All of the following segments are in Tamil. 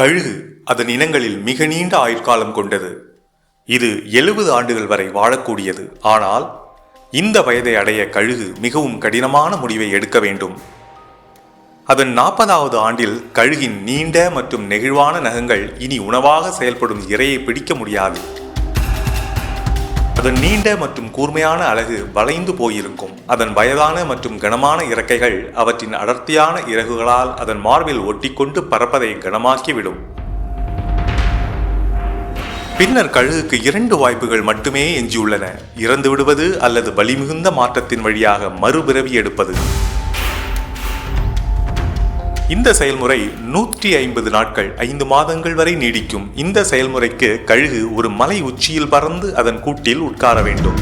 கழுகு அதன் இனங்களில் மிக நீண்ட ஆயுட்காலம் கொண்டது. இது எழுபது ஆண்டுகள் வரை வாழக்கூடியது. ஆனால் இந்த வயதை அடைய கழுகு மிகவும் கடினமான முடிவை எடுக்க வேண்டும். அதன் நாற்பதாவது ஆண்டில் கழுகின் நீண்ட மற்றும் நெகிழ்வான நகங்கள் இனி உணவாக செயல்படும் இரையை பிடிக்க முடியாது. அதன் நீண்ட மற்றும் கூர்மையான அழகு வளைந்து போயிருக்கும். அதன் வயதான மற்றும் கனமான இறக்கைகள் அவற்றின் அடர்த்தியான இறகுகளால் அதன் மார்பில் ஒட்டிக்கொண்டு பறப்பதை கனமாக்கிவிடும். பின்னர் கழுகுக்கு இரண்டு வாய்ப்புகள் மட்டுமே எஞ்சியுள்ளன. இறந்து விடுவது அல்லது வலிமிகுந்த மாற்றத்தின் வழியாக மறுபிறவி எடுப்பது. இந்த செயல்முறை நூற்றி ஐம்பது நாட்கள் ஐந்து மாதங்கள் வரை நீடிக்கும். இந்த செயல்முறைக்கு கழுகு ஒரு மலை உச்சியில் பறந்து அதன் கூட்டில் உட்கார வேண்டும்.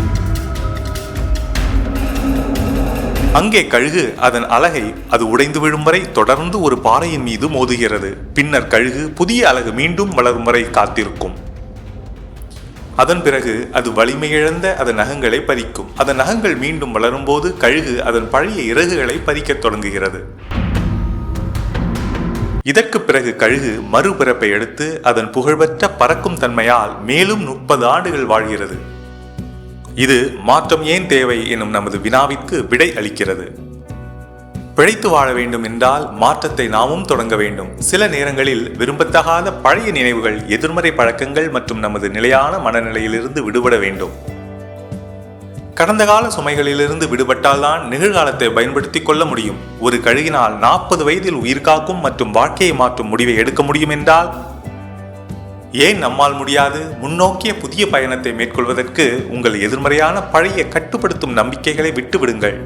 அங்கே கழுகு அதன் அலகை அது உடைந்து விழும் வரை தொடர்ந்து ஒரு பாறையின் மீது மோதுகிறது. பின்னர் கழுகு புதிய அலகு மீண்டும் வளரும் வரை காத்திருக்கும். அதன் பிறகு அது வலிமையிழந்த அதன் நகங்களை பறிக்கும். அதன் நகங்கள் மீண்டும் வளரும்போது கழுகு அதன் பழைய இறகுகளை பறிக்கத் தொடங்குகிறது. இதற்கு பிறகு கழுகு மறுபிறப்பை எடுத்து அதன் புகழ்பெற்ற பறக்கும் தன்மையால் மேலும் முப்பது ஆண்டுகள் வாழ்கிறது. இது மாற்றம் ஏன் தேவை எனும் நமது வினாவிற்கு விடை அளிக்கிறது. பிழைத்து வாழ வேண்டும் என்றால் மாற்றத்தை நாமும் தொடங்க வேண்டும். சில நேரங்களில் விரும்பத்தகாத பழைய நினைவுகள் எதிர்மறை பழக்கங்கள் மற்றும் நமது நிலையான மனநிலையிலிருந்து விடுபட வேண்டும். கடந்த கால சுமைகளிலிருந்து விடுபட்டால்தான் நிகழ்காலத்தை பயன்படுத்தி கொள்ள முடியும். ஒரு கழுகினால் நாற்பது வயதில் உயிர் காக்கும் மற்றும் வாழ்க்கையை மாற்றும் முடிவை எடுக்க முடியும் என்றால் ஏன் நம்மால் முடியாது? முன்னோக்கிய புதிய பயணத்தை மேற்கொள்வதற்கு உங்கள் எதிர்மறையான பழைய கட்டுப்படுத்தும் நம்பிக்கைகளை விட்டுவிடுங்கள்.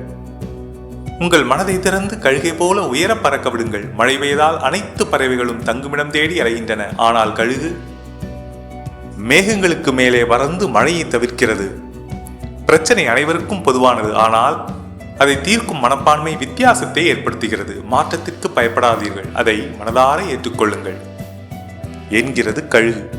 உங்கள் மனதை திறந்து கழுகை போல உயர பறக்க விடுங்கள். மழை பெய்தால் அனைத்து பறவைகளும் தங்குமிடம் தேடி அலைகின்றன. ஆனால் கழுகு மேகங்களுக்கு மேலே வறந்து மழையை தவிர்க்கிறது. பிரச்சனை அனைவருக்கும் பொதுவானது. ஆனால் அதை தீர்க்கும் மனப்பான்மை வித்தியாசத்தை ஏற்படுத்துகிறது. மாற்றத்திற்கு பயப்படாதீர்கள். அதை மனதார ஏற்றுக்கொள்ளுங்கள். என்கிறது கழுகு.